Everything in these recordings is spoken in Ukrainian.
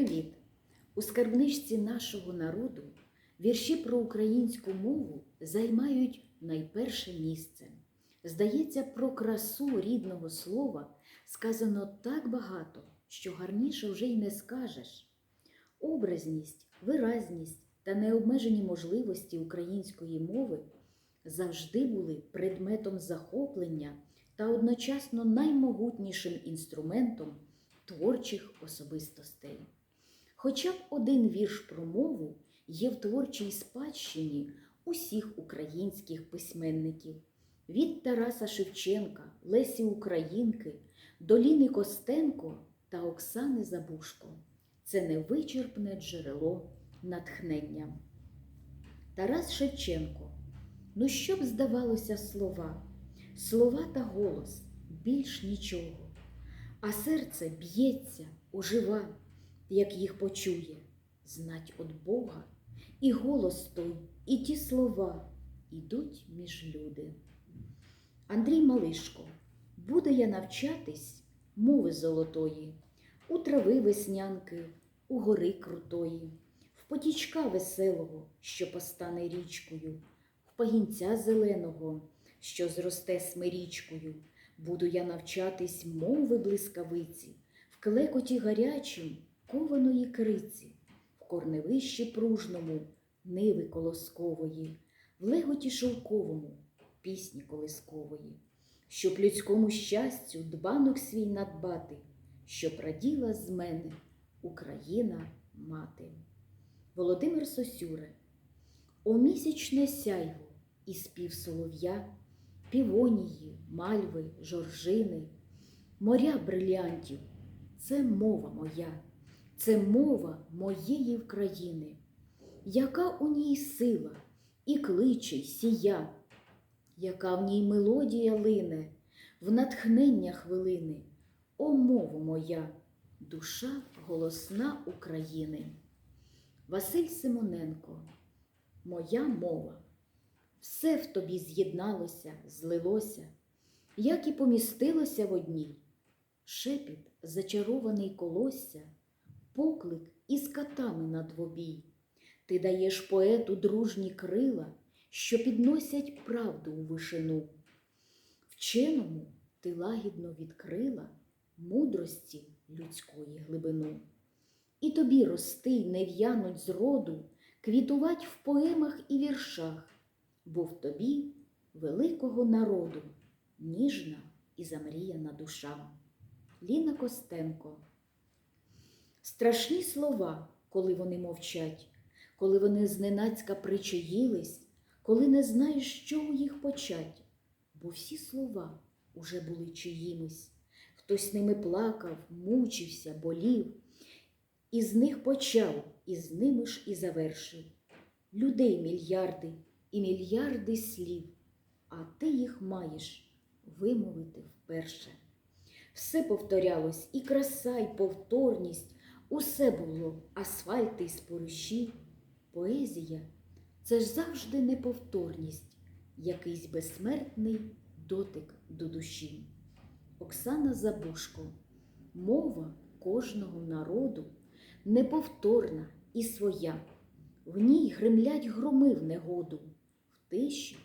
Привіт! У скарбничці нашого народу вірші про українську мову займають найперше місце. Здається, про красу рідного слова сказано так багато, що гарніше вже й не скажеш. Образність, виразність та необмежені можливості української мови завжди були предметом захоплення та одночасно наймогутнішим інструментом творчих особистостей. Хоча б один вірш про мову є в творчій спадщині усіх українських письменників від Тараса Шевченка, Лесі Українки до Ліни Костенко та Оксани Забушко. Це невичерпне джерело натхнення. Тарас Шевченко. Ну що б здавалося слова, слова та голос більш нічого, а серце б'ється, ожива, як їх почує, знать от Бога, і голос той, і ті слова ідуть між люди. Андрій Малишко, буду я навчатись мови золотої, у трави веснянки, у гори крутої, в потічка веселого, що постане річкою, в пагінця зеленого, що зросте смирічкою. Буду я навчатись мови блискавиці, в клекоті гарячим кованої криці, в корневищі пружному, ниви колоскової, в леготі шовковому, пісні колискової, щоб людському щастю дбанок свій надбати, щоб раділа з мене Україна мати. Володимир Сосюре, о місячне сяйво і спів солов'я, півонії, мальви, жоржини, моря брилянтів це мова моя, це мова моєї країни, яка у ній сила і кличе, сія, яка в ній мелодія лине, в натхнення хвилини, о мова моя, душа голосна України. Василь Симоненко, моя мова. Все в тобі з'єдналося, злилося, як і помістилося в одній. Шепіт, зачарований колосся, поклик із катами на двобій. Ти даєш поету дружні крила, що підносять правду у вишину. Вченому ти лагідно відкрила мудрості людської глибину. І тобі рости й не в'януть зроду, квітувать в поемах і віршах бо в тобі великого народу ніжна і замріяна душа. Ліна Костенко. Страшні слова, коли вони мовчать, коли вони зненацька причаїлись, коли не знаєш, що у їх почать, бо всі слова уже були чиїмись, хтось ними плакав, мучився, болів, і з них почав, і з ними ж і завершив. Людей мільярди і мільярди слів, а ти їх маєш вимовити вперше. Все повторялось, і краса, і повторність, усе було асфальти й споруші. Поезія це ж завжди неповторність, якийсь безсмертний дотик до душі. Оксана Забушко, мова кожного народу неповторна і своя. В ній гремлять громи в негоду в тиші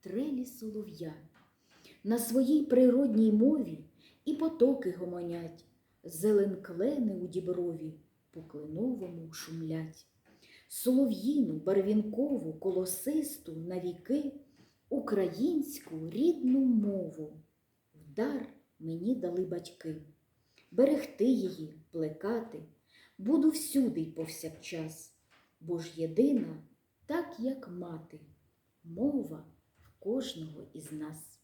трелі солов'я. На своїй природній мові і потоки гомонять, зеленклени у діброві по клиновому шумлять. Солов'їну, барвінкову, колосисту навіки українську рідну мову. Вдар мені дали батьки. Берегти її, плекати, буду всюди й повсякчас, бо ж єдина, так як мати мова в кожного із нас.